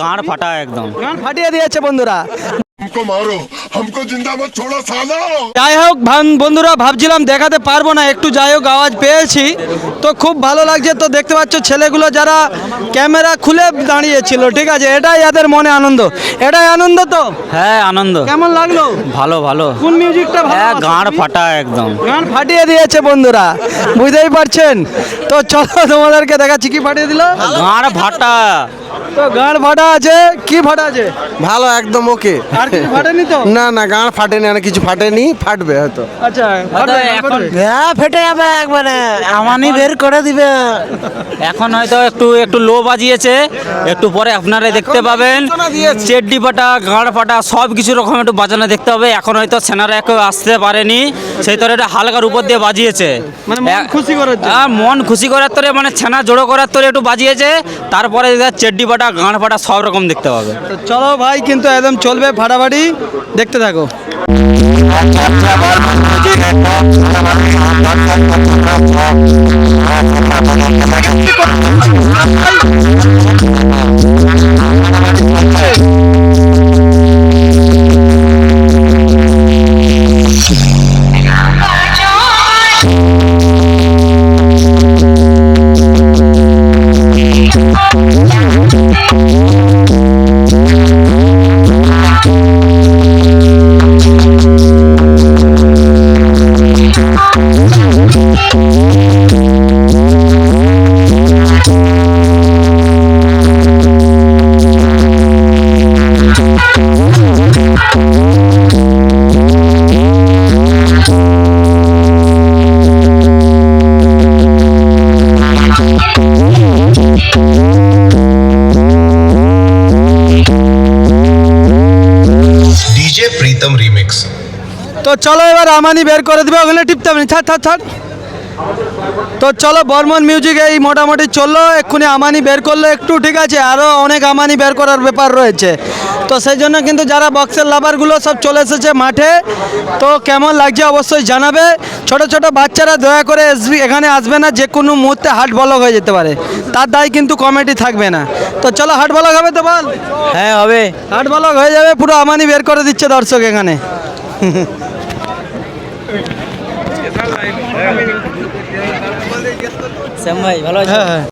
গাঁড় ফাটা একদম গান ফাটিয়ে দিয়েছে বন্ধুরা हमको मारो हमको जिंदा मत छोड़ो सालो যাই হোক ভান- বন্ধুরা ভাবছিলাম দেখাতে পারবো না একটু যাই হোক আওয়াজ পেয়েছি তো খুব ভালো লাগছে তো দেখতে পাচ্ছ ছেলেগুলো যারা ক্যামেরা খুলে দাঁড়িয়েছিল ঠিক আছে এটাই এদের মনে আনন্দ এটাই আনন্দ তো হ্যাঁ আনন্দ কেমন লাগলো ভালো ভালো কোন মিউজিকটা ভালো হ্যাঁ আছে? গাঁড় ফাটা একদম গান ফাটিয়ে দিয়েছে বন্ধুরা বুঝতেই পারছেন তো চলো তোমাদেরকে দেখাচ্ছি কি ফাটিয়ে দিল গাঁড় ফাটা তো ফাটা আছে? কি ফাটা আছে? ভালো একদম ওকে আর কিছু ফাটেনি তো? না না গাঁড় ফাটেনি আর কিছু ফাটেনি ফাটবে হয়তো। আচ্ছা ফাটবে। হ্যাঁ ফেটে যাবে একবারে। আমানি বের করে দিবে। এখন হয়তো একটু একটু লো বাজিয়েছে। একটু পরে আপনারা দেখতে পাবেন। চেড্ডি ফাটা গাঁড় ফাটা সব কিছু রকম একটু বাজানো দেখতে হবে। এখন হয়তো সেনারা কেউ আসতে পারেনি। সেই তরে এটা হালকার উপর দিয়ে বাজিয়েছে। মানে মন খুশি করার জন্য। হ্যাঁ, মন খুশি করার তরে মানে ছেনা জোড়ো করার তরে একটু বাজিয়েছে। তারপরে চেড্ডি ফাটা গাঁড় ফাটা সব রকম দেখতে পাবে। তো চলো ভাই কিন্তু একদম চলবে ফাটাফাটি। দেখতে থাকো। Yeah. DJ Pritam remix. তো চলো এবার আমানি বের করে দেবে ওখানে টিপতে হবে ছাড় ছাড় ছাড় তো চলো বর্মন মিউজিক এই মোটামুটি চলল, এক্ষুনি আমানি বের করল একটু, ঠিক আছে? আরও অনেক আমানি বের করার ব্যাপার রয়েছে। তো সেই জন্য কিন্তু যারা বক্সের লাভারগুলো সব চলে এসেছে মাঠে তো কেমন লাগছে অবশ্যই জানাবে। ছোট ছোট বাচ্চারা দয়া করে আসবি এখানে আসবে না যে কোনো মুহূর্তে হাট বলক হয়ে যেতে পারে। তার দায় কিন্তু কমিটি থাকবে না। তো চলো হাট বলক হবে তো বল? হ্যাঁ হবে। হাট বলক হয়ে যাবে পুরো আমানি বের করে দিচ্ছে দর্শক এখানে। শ্যাম ভাই ভালো হ্যাঁ হ্যাঁ।